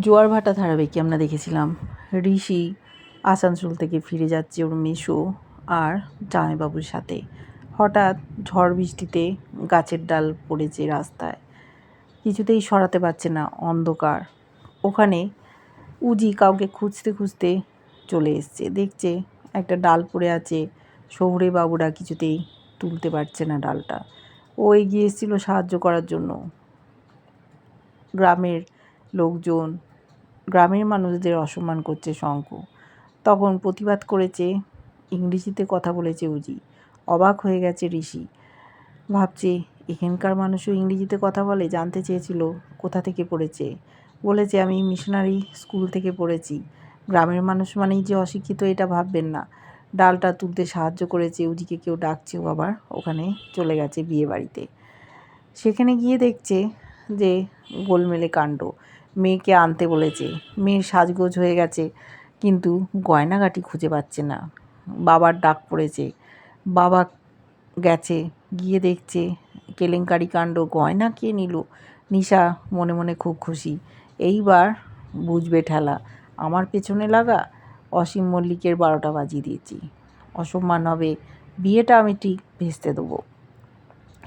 জোয়ার ভাটা ধারাবাহিকে আমরা দেখেছিলাম। ঋষি আসানসোল থেকে ফিরে যাচ্ছে ওর মেশো আর জামাইবাবুর সাথে। হঠাৎ ঝড় বৃষ্টিতে গাছের ডাল পড়েছে রাস্তায়। কিছুতেই সরাতে পারছে না অন্ধকার। ওখানে উজি কাউকে খুঁজতে খুঁজতে চলে এসছে। দেখছে একটা ডাল পড়ে আছে, শহুরে বাবুরা কিছুতেই তুলতে পারছে না ডালটা। ও এগিয়ে এসেছিল সাহায্য করার জন্য। গ্রামের লোকজন, গ্রামের মানুষদের অসম্মান করছে শঙ্খ তখন প্রতিবাদ করেছে, ইংরেজিতে কথা বলেছে উজি। অবাক হয়ে গেছে ঋষি। ভাবছে, এখানকার মানুষও ইংরেজিতে কথা বলে, জানতে চেয়েছিল কোথা থেকে পড়েছে। বলেছে, আমি মিশনারি স্কুল থেকে পড়েছি। গ্রামের মানুষ মানেই যে অশিক্ষিত, এটা ভাববেন না। ডালটা তুলতে সাহায্য করেছে, উজিকে কেউ ডাকছেও আবার ওখানে চলে গেছে বিয়ে বাড়িতে সেখানে গিয়ে দেখছে যে গোলমেলে কাণ্ড। মেয়েকে আনতে বলেছে। মেয়ের সাজগোজ হয়ে গেছে, কিন্তু গয়নাগাটি খুঁজে পাচ্ছে না। বাবার ডাক পড়েছে। বাবা গেছে, গিয়ে দেখছে কেলেঙ্কারি কাণ্ড। গয়না কে নিল? নিশা মনে মনে খুব খুশি। এইবার বুঝবে ঠেলা, আমার পেছনে লাগা অসীম মল্লিকের বারোটা বাজিয়ে দিয়েছি। অসম্মান হবে, বিয়েটা আমি ঠিক ভেস্তে দেবো।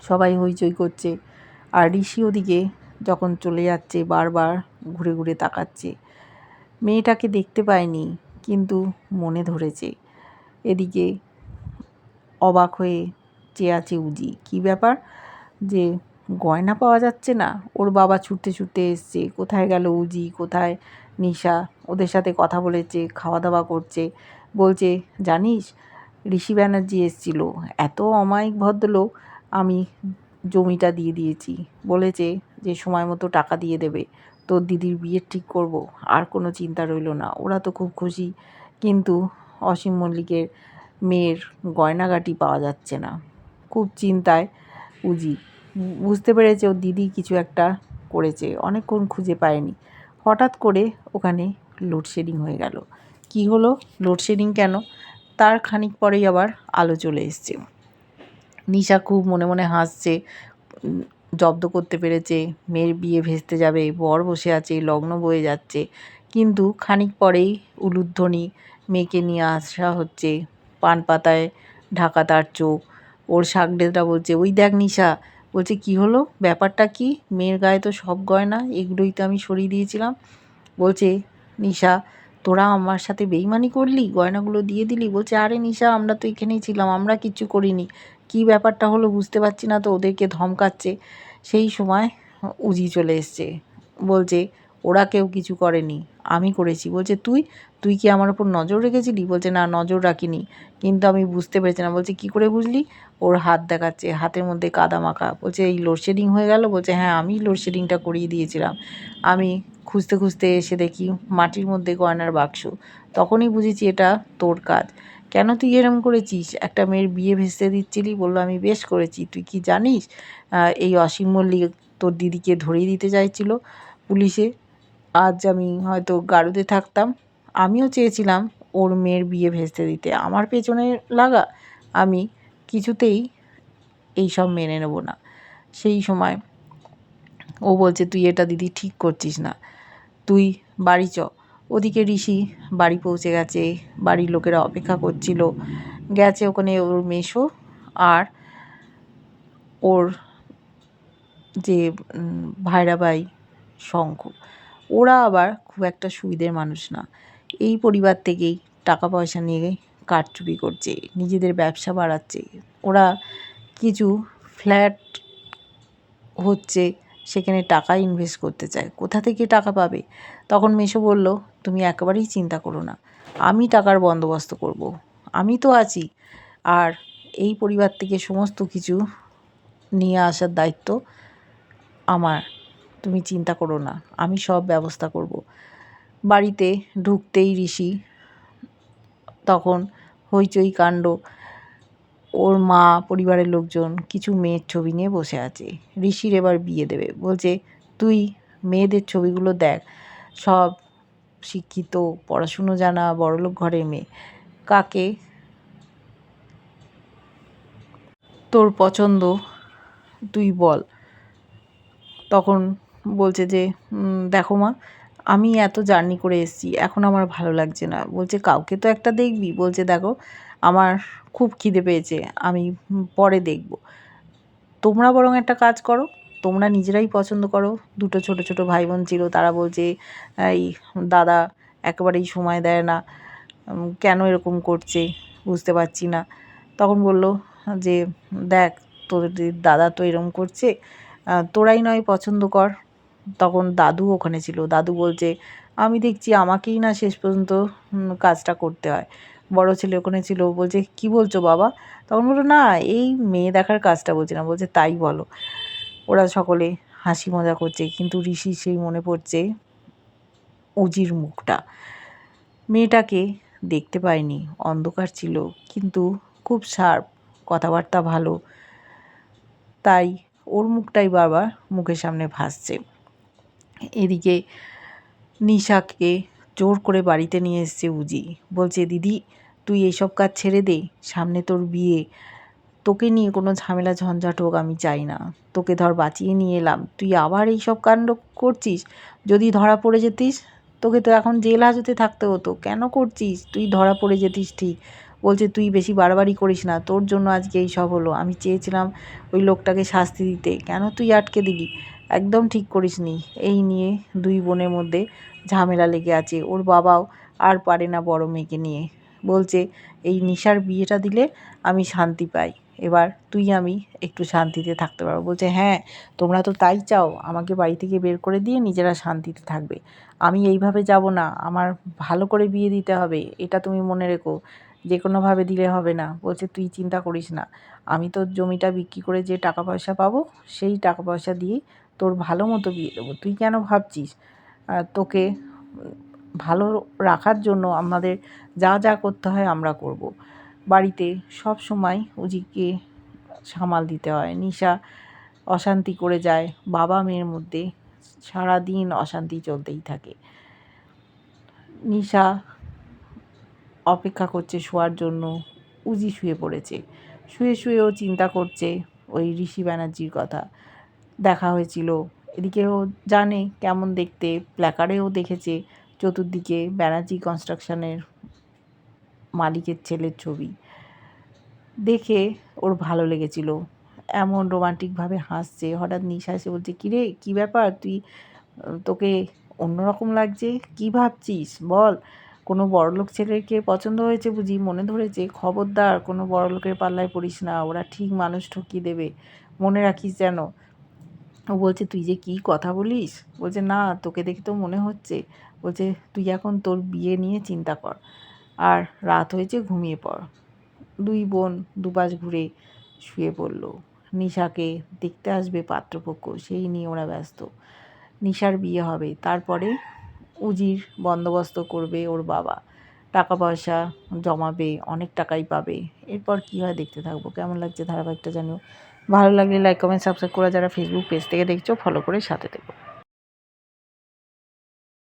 সবাই হইচই করছে। আর ঋষি ওদিকে যখন চলে যাচ্ছে, বারবার ঘুরে ঘুরে তাকাচ্ছে। মেয়েটাকে দেখতে পায়নি কিন্তু মনে ধরেছে। এদিকে অবাক হয়ে চেয়ে আছে উজি। কী ব্যাপার? যে গয়না পাওয়া যাচ্ছে না? ওর বাবা ছুটতে ছুটতে এসছে। কোথায় গেল উজি? কোথায় নিশা? ওদের সাথে কথা বলেছে খাওয়া দাওয়া করছে। বলছে, জানিস, ঋষি ব্যানার্জি এসছিল। এত অমায়িক ভদ্রলোক, আমি জমিটা দিয়ে দিয়েছি। বলেছে যে, সময় মতো টাকা দিয়ে দেবে। তোর দিদির বিয়ের ঠিক করব, আর কোনো চিন্তা রইল না। ওরা তো খুব খুশি। কিন্তু অসীম মল্লিকের মেয়ের গয়নাগাটি পাওয়া যাচ্ছে না। খুব চিন্তায় উজি। বুঝতে পেরেছে ওর দিদি কিছু একটা করেছে। অনেকক্ষণ খুঁজে পায়নি। হঠাৎ করে ওখানে লোডশেডিং হয়ে গেল। কি হলো? লোডশেডিং কেন? তার খানিক পরেই আবার আলো চলে এসছে। নিশা খুব মনে মনে হাসছে জব্দ করতে পেরেছে, মেয়ের বিয়ে ভেস্তে যাবে, বর বসে আছে, লগ্ন বয়ে যাচ্ছে। কিন্তু খানিক পরেই উলুধ্বনি মেয়েকে নিয়ে আসা হচ্ছে পান পাতায় ঢাকা তার চোখ। ওর শাকডেদরা বলছে, ওই দেখ নিশা। বলছে, কি হলো? ব্যাপারটা কি? মেয়ের গায়ে তো সব গয়না, এগুলোই তো আমি সরিয়ে দিয়েছিলাম। বলছে, নিশা তোরা আমার সাথে বেইমানি করলি? গয়নাগুলো দিয়ে দিলি? বলছে, আরে নিশা, আমরা তো এখানেই ছিলাম, আমরা কিচ্ছু করিনি। কি ব্যাপারটা হলো বুঝতে পারছি না তো, ওদেরকে ধমকাচ্ছে। সেই সময় উজি চলে এসছে। বলছে ওরা কেউ কিছু করেনি। আমি করেছি। বলছে, তুই তুই কি আমার ওপর নজর রেখেছিলি? বলছে, না, নজর রাখিনি। কিন্তু আমি বুঝতে পেরেছি না বলছে, কি করে বুঝলি? ওর হাত দেখাচ্ছে, হাতের মধ্যে কাদা মাখা। বলছে, এই লোডশেডিং হয়ে গেল? বলছে হ্যাঁ আমি লোডশেডিংটা করিয়ে দিয়েছিলাম। আমি খুঁজতে খুঁজতে এসে দেখি মাটির মধ্যে গয়নার বাক্স। তখনই বুঝেছি এটা তোর কাজ। কেন তুই এরম করেছিস? একটা মেয়ের বিয়ে ভেস্তে দিচ্ছিলি, বলল, আমি বেশ করেছি। তুই কি জানিস এই অসীম মল্লিক তোর দিদিকে ধরিয়ে দিতে চাইছিল পুলিশে? আজ আমি হয়তো গারদে থাকতাম। আমিও চেয়েছিলাম ওর মেয়ের বিয়ে ভেস্তে দিতে। আমার পেছনে লাগা আমি কিছুতেই এই সব মেনে নেব না। সেই সময় ও বলছে, তুই এটা দিদি ঠিক করছিস না। তুই বাড়ি চ। ওদিকে ঋষি বাড়ি পৌঁছে গেছে। বাড়ির লোকেরা অপেক্ষা করছিল। গেছে ওখানে ওর মেশো আর ওর যে ভাইরাবাই শঙ্খ ওরা আবার খুব একটা সুবিধের মানুষ না। এই পরিবার থেকেই টাকা পয়সা নিয়ে কারচুপি করছে, নিজেদের ব্যবসা বাড়াচ্ছে। ওরা কিছু ফ্ল্যাট হচ্ছে, সেখানে টাকা ইনভেস্ট করতে চায়। কোথা থেকে টাকা পাবে? তখন মেশো বলল, তুমি একেবারেই চিন্তা করো না। আমি টাকার বন্দোবস্ত করব। আমি তো আছি। আর এই পরিবার থেকে সমস্ত কিছু নিয়ে আসার দায়িত্ব আমার তুমি চিন্তা করো না, আমি সব ব্যবস্থা করব। বাড়িতে ঢুকতেই ঋষি, তখন হইচই কাণ্ড, ওর মা, পরিবারের লোকজন, কিছু মেয়ের ছবি নিয়ে বসে আছে। ঋষির এবার বিয়ে দেবে, বলছে, তুই মেয়েদের ছবিগুলো দেখ, সব শিক্ষিত, পড়াশুনো জানা, বড়লোক ঘরের মেয়ে। কাকে তোর পছন্দ, তুই বল। তখন বলছে যে দেখো মা, আমি এত জার্নি করে এসেছি, এখন আমার ভালো লাগছে না। বলছে, কাউকে তো একটা দেখবি? বলছে, দেখো, আমার খুব খিদে পেয়েছে, আমি পরে দেখব। তোমরা বরং একটা কাজ করো, তোমরা নিজেরাই পছন্দ করো। দুটো ছোট ছোট ভাই বোন ছিল, তারা বলছে, এই দাদা একেবারেই সময় দেয় না কেন এরকম করছে, বুঝতে পারছি না। তখন বলল যে, দেখ, তোদের দাদা তো এরকম করছে তোরাই নয়, পছন্দ কর। তখন দাদু ওখানে ছিল। দাদু বলছে, আমি দেখছি আমাকেই না শেষ পর্যন্ত কাজটা করতে হয়। বড় ছেলে ওখানে ছিল। বলছে, কি বলছো বাবা? তখন বলল, না, এই মেয়ে দেখার কাজটা বলছে না। বলছে, তাই বলো। ওরা সকলে হাসি মজা করছে, কিন্তু ঋষি সেই মনে পড়ছে উজির মুখটা। মেয়েটাকে দেখতে পায়নি, অন্ধকার ছিল, কিন্তু খুব শার্প, কথাবার্তা ভালো। তাই ওর মুখটাই বারবার মুখের সামনে ভাসছে। এদিকে নিশাকে জোর করে বাড়িতে নিয়ে এসছে উজি। বলছে, দিদি, তুই এইসব কাজ ছেড়ে দে, সামনে তোর বিয়ে। তোকে নিয়ে কোনো ঝামেলা, ঝঞ্ঝাট হোক আমি চাই না। তোকে ধর বাঁচিয়ে নিয়ে এলাম। তুই আবার এইসব কাণ্ড করছিস? যদি ধরা পড়ে যেতিস, তোকে তো এখন জেল হাজতে থাকতে হতো। কেন করছিস? তুই ধরা পড়ে যেতিস ঠিক। বলছে, তুই বেশি বাড়াবাড়ি করিস না। তোর জন্য আজকে এই সব হলো। আমি চেয়েছিলাম ওই লোকটাকে শাস্তি দিতে। কেন তুই আটকে দিলি? একদম ঠিক করিস নি এই নিয়ে দুই বোনের মধ্যে ঝামেলা লেগে আছে। ওর বাবাও আর পারে না বড় মেয়েকে নিয়ে। বলছে, এই নিশার বিয়েটা দিলে আমি শান্তি পাই। এবার তুই আমি একটু শান্তিতে থাকতে পারব। বলছে হ্যাঁ তোমরা তো তাই চাও। আমাকে বাড়ি থেকে বের করে দিয়ে নিজেরা শান্তিতে থাকবে। আমি এইভাবে যাব না। আমার ভালো করে বিয়ে দিতে হবে। এটা তুমি মনে রেখো। যে কোনোভাবে দিলে হবে না। বলছে, তুই চিন্তা করিস না। আমি তোর জমিটা বিক্রি করে যে টাকা পয়সা পাবো, সেই টাকা পয়সা দিয়ে তোর ভালো মতো বিয়ে দেবো। তুই কেন ভাবছিস? তোকে ভালো রাখার জন্য আমাদের যা যা করতে হয় আমরা করব। বাড়িতে সব সময় উজিকে সামাল দিতে হয়। নিশা অশান্তি করে যায়। বাবা মেয়ের মধ্যে সারা দিন অশান্তি চলতেই থাকে। নিশা অপেক্ষা করছে শোয়ার জন্য। উজি শুয়ে পড়েছে। শুয়ে শুয়েও চিন্তা করছে ওই ঋষি ব্যানার্জির কথা। দেখা হয়েছিল। এদিকেও জানে কেমন দেখতে। প্ল্যাকারেও দেখেছে চতুর্দিকে ব্যানার্জি কনস্ট্রাকশনের মালিকের ছেলের ছবি। দেখে ওর ভালো লেগেছিল। এমন রোমান্টিকভাবে হাসছে। হঠাৎ নিশা এসে বলছে, কিরে, কী ব্যাপার? তুই, তোকে অন্যরকম লাগছে? কী ভাবছিস? বল। কোনো বড়লোক ছেলেকে পছন্দ হয়েছে বুঝি? মনে ধরেছে, খবরদার, কোনো বড়লোকের পাল্লায় পড়িস না, ওরা ঠিক মানুষ ঠকিয়ে দেবে। মনে রাখিস যেন। ও বলছে, তুই যে কী কথা বলিস? বলছে, না, তোকে দেখে তো মনে হচ্ছে। বলছে, তুই এখন তোর বিয়ে নিয়ে চিন্তা কর। আর রাত হয়েছে, ঘুমিয়ে পড়। দুই বোন দুপাশ ঘুরে শুয়ে পড়ল। নিশাকে দেখতে আসবে পাত্রপক্ষ, সেই নিয়ে ওরা ব্যস্ত। নিশার বিয়ে হবে, তারপরে উজির বন্দোবস্ত করবে ওর বাবা। টাকা পয়সা জমাবে, অনেক টাকাই পাবে। এরপর কী হয় দেখতে থাকব। কেমন লাগছে ধারাবাহিকটা জানিও। ভালো লাগলে লাইক কমেন্ট সাবস্ক্রাইব করে যারা ফেসবুক পেজ থেকে দেখছ ফলো করে সাথে দেখো